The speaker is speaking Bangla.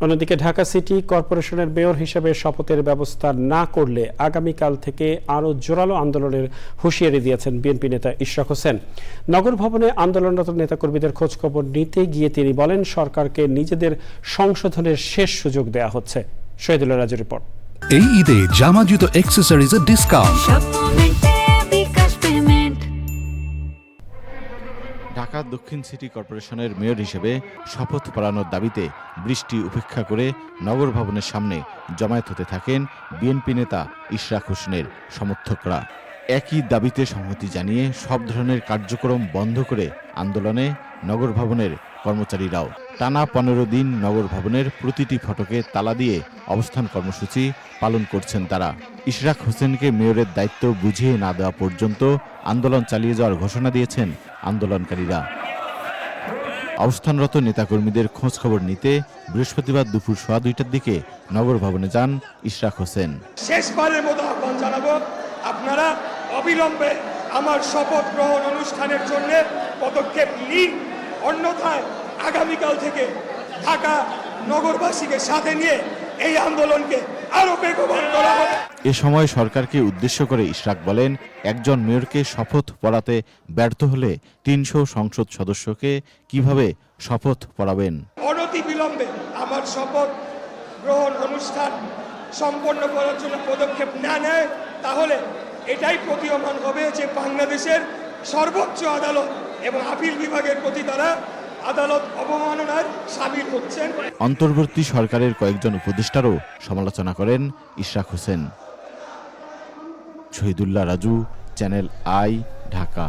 অন্যদিকে ঢাকা সিটি কর্পোরেশনের মেয়র হিসেবে শপথের ব্যবস্থা না করলে আগামীকাল থেকে আরও জোরালো আন্দোলনের হুঁশিয়ারি দিয়েছেন বিএনপি নেতা ইশরাক হোসেন। নগর ভবনে আন্দোলনরত নেতাকর্মীদের খোঁজখবর নিতে গিয়ে তিনি বলেন সরকারকে নিজেদের সংশোধনের শেষ সুযোগ দেয়া হচ্ছে। শহীদুল্লাহ রাজু রিপোর্ট। এই ঈদে জামা জুতো অ্যাক্সেসরিজের ডিসকাউন্ট ঢাকা দক্ষিণ সিটি কর্পোরেশনের মেয়র হিসেবে শপথ পড়ানোর দাবিতে বৃষ্টি উপেক্ষা করে নগর ভবনের সামনে জমায়েত হতে থাকেন বিএনপি নেতা ইশরাক হোসেনের সমর্থকরা। একই দাবিতে সংহতি জানিয়ে সব ধরনের কার্যক্রম বন্ধ করে আন্দোলনে নগর ভবনের কর্মচারীরাও টানা পনেরো দিন নগর ভবনের প্রতিটি ফটকে তালা দিয়ে অবস্থান কর্মসূচি পালন করছেন তারা। ইশরাক হোসেনকে মেয়রের দায়িত্ব বুঝিয়ে না দেওয়া পর্যন্ত আন্দোলন চালিয়ে যাওয়ার ঘোষণা দিয়েছেন আন্দোলনকারীরা। অবস্থানরত নেতাকর্মীদের খোঁজ খবর নিতে বৃহস্পতিবার দুপুর সোয়া দুইটার দিকে নগর ভবনে যান ইশরাক হোসেন। শেষবারের মতো আহ্বান জানাব, আপনারা অবিলম্বে আমার শপথ গ্রহণ অনুষ্ঠানের জন্য পদক্ষেপ নিন। অন্যথায় আগামীকাল থেকে ঢাকা নগরবাসীকে সাথে নিয়ে এই আন্দোলনকে আরও বেগবান করা হবে। এ সময় সরকারকে উদ্দেশ্য করে ইশরাক বলেন একজন মেয়রকে শপথ পড়াতে ব্যর্থ হলে তিনশো সংসদ সদস্যকে কীভাবে শপথ পড়াবেন? অনতি বিলম্বে আমার শপথ গ্রহণ অনুষ্ঠান সম্পন্ন করার জন্য পদক্ষেপ না নেয় তাহলে এটাই প্রতীয়মান হবে যে বাংলাদেশের সর্বোচ্চ আদালত এবং আপিল বিভাগের প্রতি তারা আদালত অবমাননার সামিল হচ্ছেন। অন্তর্বর্তী সরকারের কয়েকজন উপদেষ্টারও সমালোচনা করেন Ishraq Hossain. Shahidullah Raju channel I Dhaka.